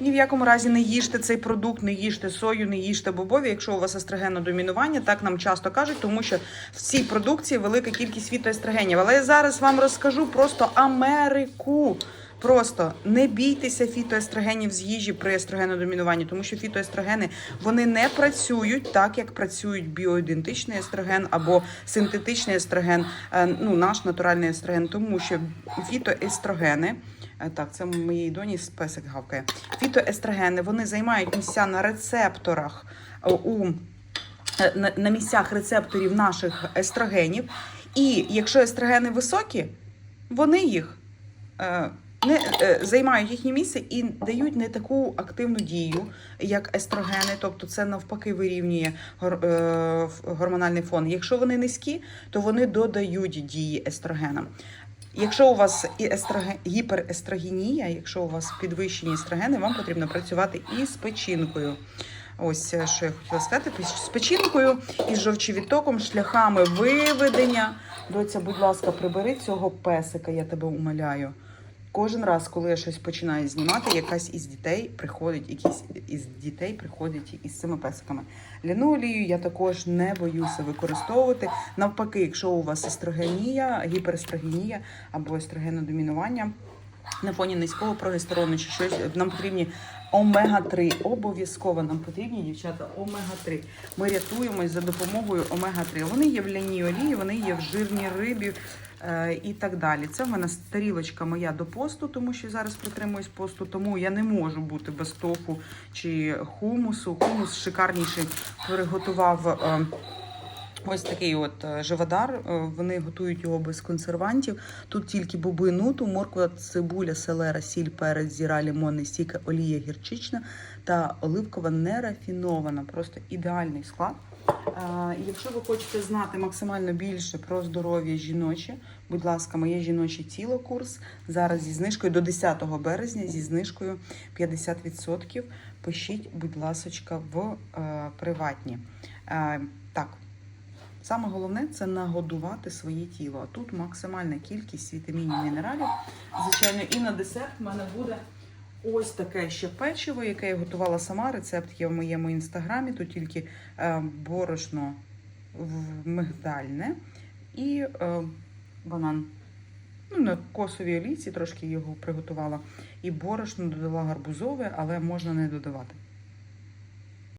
Ні в якому разі не їжте цей продукт, не їжте сою, не їжте бобові, якщо у вас естрогенне домінування, так нам часто кажуть, тому що в цій продукції велика кількість фітоестрогенів. Але я зараз вам розкажу просто Америку. Просто не бійтеся фітоестрогенів з їжі при естрогенодомінуванні, тому що фітоестрогени вони не працюють так, як працюють біоідентичний естроген або синтетичний естроген, е, ну наш натуральний естроген, тому що фітоестрогени. Е, Так, це моїй доні з песик гавкає. Фітоестрогени вони займають місця на рецепторах е, у е, на, місцях рецепторів наших естрогенів. І якщо естрогени високі, вони їх не займають їхнє місце і дають не таку активну дію, як естрогени, тобто це навпаки вирівнює гор, гормональний фон. Якщо вони низькі, то вони додають дії естрогенам. Якщо у вас естроген, гіперестрогенія, якщо у вас підвищені естрогени, вам потрібно працювати і з печінкою. Ось е, що я хотіла сказати, з печінкою і з жовчевітоком, шляхами виведення. Доця, будь ласка, прибери цього песика, я тебе умоляю. Кожен раз, коли я щось починаю знімати, якась із дітей приходить, якісь із дітей приходять із цими песиками. Ляну олію я також не боюся використовувати. Навпаки, якщо у вас естрогенія, гіперестрогенія або естрогенодомінування на фоні низького прогестерону чи щось, нам потрібні омега-3. Обов'язково нам потрібні, дівчата, омега-3. Ми рятуємось за допомогою омега-3. Вони є в ляній олії, вони є в жирній рибі і так далі. Це в мене тарілочка моя до посту, тому що зараз притримуюсь посту, тому я не можу бути без тофу чи хумусу. Хумус шикарніший приготував. Ось такий от е, живодар. Е, Вони готують його без консервантів. Тут тільки боби нуту, морква, цибуля, селера, сіль, перець, зіра, лимонний сік, олія гірчична та оливкова нерафінована. Просто ідеальний склад. Е, Якщо ви хочете знати максимально більше про здоров'я жіноче, будь ласка, моє жіноче тіло курс зараз зі знижкою до 10 березня зі знижкою 50%. Пишіть, будь ласочка, в приватні. Так. Саме головне це нагодувати своє тіло. А тут максимальна кількість вітамінів, мінералів. Звичайно, і на десерт в мене буде ось таке ще печиво, яке я готувала сама. Рецепт є в моєму інстаграмі. Тут тільки е, борошно мигдальне і е, банан. Ну, на косовій олійці трошки його приготувала. І борошно додала гарбузове, але можна не додавати.